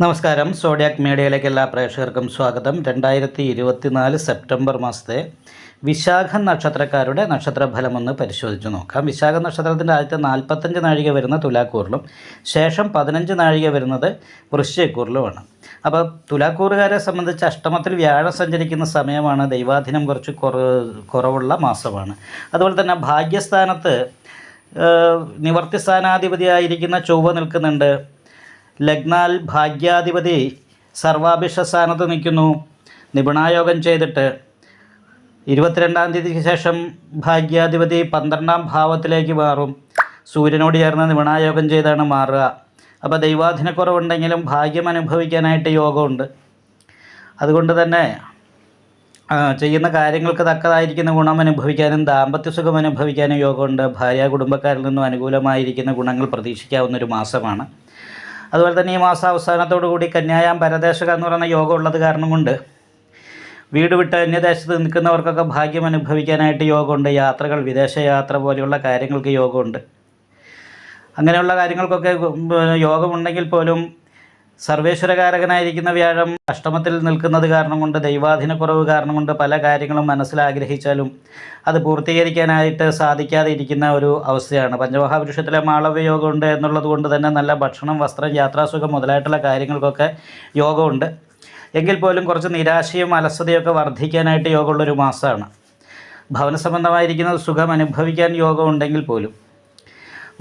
നമസ്കാരം. സോഡിയാക് മീഡിയയിലേക്ക് എല്ലാ പ്രേക്ഷകർക്കും സ്വാഗതം. രണ്ടായിരത്തി ഇരുപത്തിനാല് സെപ്റ്റംബർ മാസത്തെ വിശാഖ നക്ഷത്രക്കാരുടെ നക്ഷത്രഫലം ഒന്ന് പരിശോധിച്ച് നോക്കാം. വിശാഖ നക്ഷത്രത്തിന്റെ ആദ്യത്തെ നാൽപ്പത്തഞ്ച് നാഴിക വരുന്ന തുലാക്കൂറിലും ശേഷം പതിനഞ്ച് നാഴിക വരുന്നത് വൃശ്ചയക്കൂറിലുമാണ് അപ്പോൾ തുലാക്കൂറുകാരെ സംബന്ധിച്ച് അഷ്ടമത്തിൽ വ്യാഴം സഞ്ചരിക്കുന്ന സമയമാണ് ദൈവാധീനം കുറച്ച് കുറ കുറവുള്ള മാസമാണ്. അതുപോലെ തന്നെ ഭാഗ്യസ്ഥാനത്ത് നിവർത്തി സ്ഥാനാധിപതിയായിരിക്കുന്ന ചൊവ്വ നിൽക്കുന്നുണ്ട്. ലഗ്നാൽ ഭാഗ്യാധിപതി സർവാഭിഷ സ്ഥാനത്ത് നിൽക്കുന്നു. നിപുണായോഗം ചെയ്തിട്ട് ഇരുപത്തിരണ്ടാം തീയതിക്ക് ശേഷം ഭാഗ്യാധിപതി പന്ത്രണ്ടാം ഭാവത്തിലേക്ക് മാറും. സൂര്യനോട് ചേർന്ന് നിപുണായോഗം ചെയ്താണ് മാറുക. അപ്പോൾ ദൈവാധീനക്കുറവുണ്ടെങ്കിലും ഭാഗ്യം അനുഭവിക്കാനായിട്ട് യോഗമുണ്ട്. അതുകൊണ്ട് തന്നെ ചെയ്യുന്ന കാര്യങ്ങൾക്ക് തക്കതായിരിക്കുന്ന ഗുണം അനുഭവിക്കാനും ദാമ്പത്യ സുഖം അനുഭവിക്കാനും യോഗമുണ്ട്. ഭാര്യ കുടുംബക്കാരിൽ നിന്നും അനുകൂലമായിരിക്കുന്ന ഗുണങ്ങൾ പ്രതീക്ഷിക്കാവുന്ന ഒരു മാസമാണ്. അതുപോലെ തന്നെ ഈ മാസം അവസാനത്തോടു കൂടി കന്യായാം പരദേശക എന്ന് പറയുന്ന യോഗം ഉള്ളത് കാരണം കൊണ്ട് വീട് വിട്ട് അന്യദേശത്ത് നിൽക്കുന്നവർക്കൊക്കെ ഭാഗ്യം അനുഭവിക്കാനായിട്ട് യോഗമുണ്ട്. യാത്രകൾ വിദേശയാത്ര പോലെയുള്ള കാര്യങ്ങൾക്ക് യോഗമുണ്ട്. അങ്ങനെയുള്ള കാര്യങ്ങൾക്കൊക്കെ യോഗമുണ്ടെങ്കിൽ പോലും സർവേശ്വരകാരകനായിരിക്കുന്ന വ്യാഴം അഷ്ടമത്തിൽ നിൽക്കുന്നത് കാരണം കൊണ്ട് ദൈവാധീനക്കുറവ് കാരണം കൊണ്ട് പല കാര്യങ്ങളും മനസ്സിലാഗ്രഹിച്ചാലും അത് പൂർത്തീകരിക്കാനായിട്ട് സാധിക്കാതെ ഇരിക്കുന്ന ഒരു അവസ്ഥയാണ്. പഞ്ചമഹാപുരുഷത്തിലെ മാളവ്യ ഉണ്ട് എന്നുള്ളത് കൊണ്ട് തന്നെ നല്ല ഭക്ഷണം വസ്ത്രം യാത്രാസുഖം മുതലായിട്ടുള്ള കാര്യങ്ങൾക്കൊക്കെ യോഗമുണ്ട്. എങ്കിൽ പോലും കുറച്ച് നിരാശയും അലസതയൊക്കെ വർദ്ധിക്കാനായിട്ട് യോഗമുള്ളൊരു മാസമാണ്. ഭവന സംബന്ധമായിരിക്കുന്ന സുഖം അനുഭവിക്കാൻ യോഗം ഉണ്ടെങ്കിൽ പോലും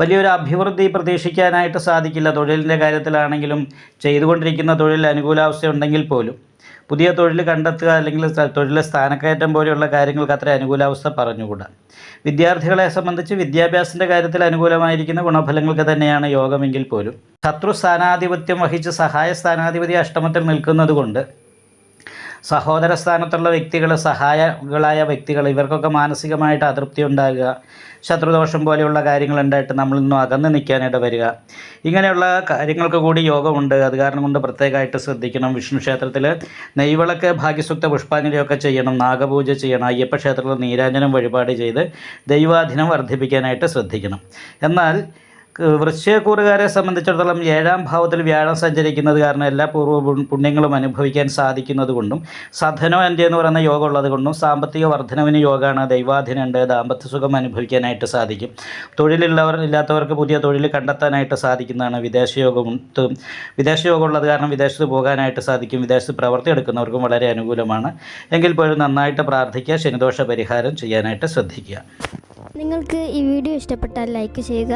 വലിയൊരു അഭിവൃദ്ധി പ്രതീക്ഷിക്കാനായിട്ട് സാധിക്കില്ല. തൊഴിലിന്റെ കാര്യത്തിലാണെങ്കിലും ചെയ്തുകൊണ്ടിരിക്കുന്ന തൊഴിൽ അനുകൂലാവസ്ഥ ഉണ്ടെങ്കിൽ പോലും. പുതിയ തൊഴിൽ കണ്ടെത്തുക അല്ലെങ്കിൽ തൊഴിൽ സ്ഥാനക്കയറ്റം പോലെയുള്ള കാര്യങ്ങൾക്ക് അത്ര അനുകൂലാവസ്ഥ പറഞ്ഞുകൂടാ. വിദ്യാർത്ഥികളെ സംബന്ധിച്ച് വിദ്യാഭ്യാസത്തിന്റെ കാര്യത്തിൽ അനുകൂലമായിരിക്കുന്ന ഗുണഫലങ്ങൾക്ക് തന്നെയാണ് യോഗമെങ്കിൽ പോലും. ശത്രു സ്ഥാനാധിപത്യം വഹിച്ച് സഹായ സ്ഥാനാധിപതി അഷ്ടമത്തിൽ നിൽക്കുന്നത് കൊണ്ട് സഹോദര സ്ഥാനത്തുള്ള വ്യക്തികൾ സഹായകളായ വ്യക്തികൾ ഇവർക്കൊക്കെ മാനസികമായിട്ട് അതൃപ്തി ഉണ്ടാകുക. ശത്രുദോഷം പോലെയുള്ള കാര്യങ്ങൾ ഉണ്ടായിട്ട് നമ്മളിൽ നിന്നും അകന്ന് നിൽക്കാനായിട്ട് വരിക. ഇങ്ങനെയുള്ള കാര്യങ്ങൾക്ക് കൂടി യോഗമുണ്ട്. അത് കാരണം കൊണ്ട് പ്രത്യേകമായിട്ട് ശ്രദ്ധിക്കണം. വിഷ്ണു ക്ഷേത്രത്തിൽ നെയ്വിളക്ക് ഭാഗ്യസുക്ത പുഷ്പാഞ്ജലിയൊക്കെ ചെയ്യണം. നാഗപൂജ ചെയ്യണം. അയ്യപ്പ ക്ഷേത്രത്തിൽ നീരാഞ്ജനം വഴിപാട് ചെയ്ത് ദൈവാധീനം വർദ്ധിപ്പിക്കാനായിട്ട് ശ്രദ്ധിക്കണം. എന്നാൽ വൃശ്ചയക്കൂറുകാരെ സംബന്ധിച്ചിടത്തോളം ഏഴാം ഭാവത്തിൽ വ്യാഴം സഞ്ചരിക്കുന്നത് കാരണം എല്ലാ പൂർവ പുണ്യങ്ങളും അനുഭവിക്കാൻ സാധിക്കുന്നത് കൊണ്ടും സധനോ എന്റെ എന്ന് പറയുന്ന യോഗം ഉള്ളത് കൊണ്ടും സാമ്പത്തിക വർധനവിന് യോഗമാണ് ദൈവാധീനമുണ്ട്. ദാമ്പത്യ സുഖം അനുഭവിക്കാനായിട്ട് സാധിക്കും. തൊഴിലുള്ളവർ ഇല്ലാത്തവർക്ക് പുതിയ തൊഴിൽ കണ്ടെത്താനായിട്ട് സാധിക്കുന്നതാണ് വിദേശയോഗം വിദേശയോഗം ഉള്ളത് കാരണം വിദേശത്ത് പോകാനായിട്ട് സാധിക്കും. വിദേശത്ത് പ്രവർത്തി എടുക്കുന്നവർക്കും വളരെ അനുകൂലമാണ്. എങ്കിൽ പോലും നന്നായിട്ട് പ്രാർത്ഥിക്കുക ശനിദോഷ പരിഹാരം ചെയ്യാനായിട്ട് ശ്രദ്ധിക്കുക. നിങ്ങൾക്ക് ഈ വീഡിയോ ഇഷ്ടപ്പെട്ടാൽ ലൈക്ക് ചെയ്യുക.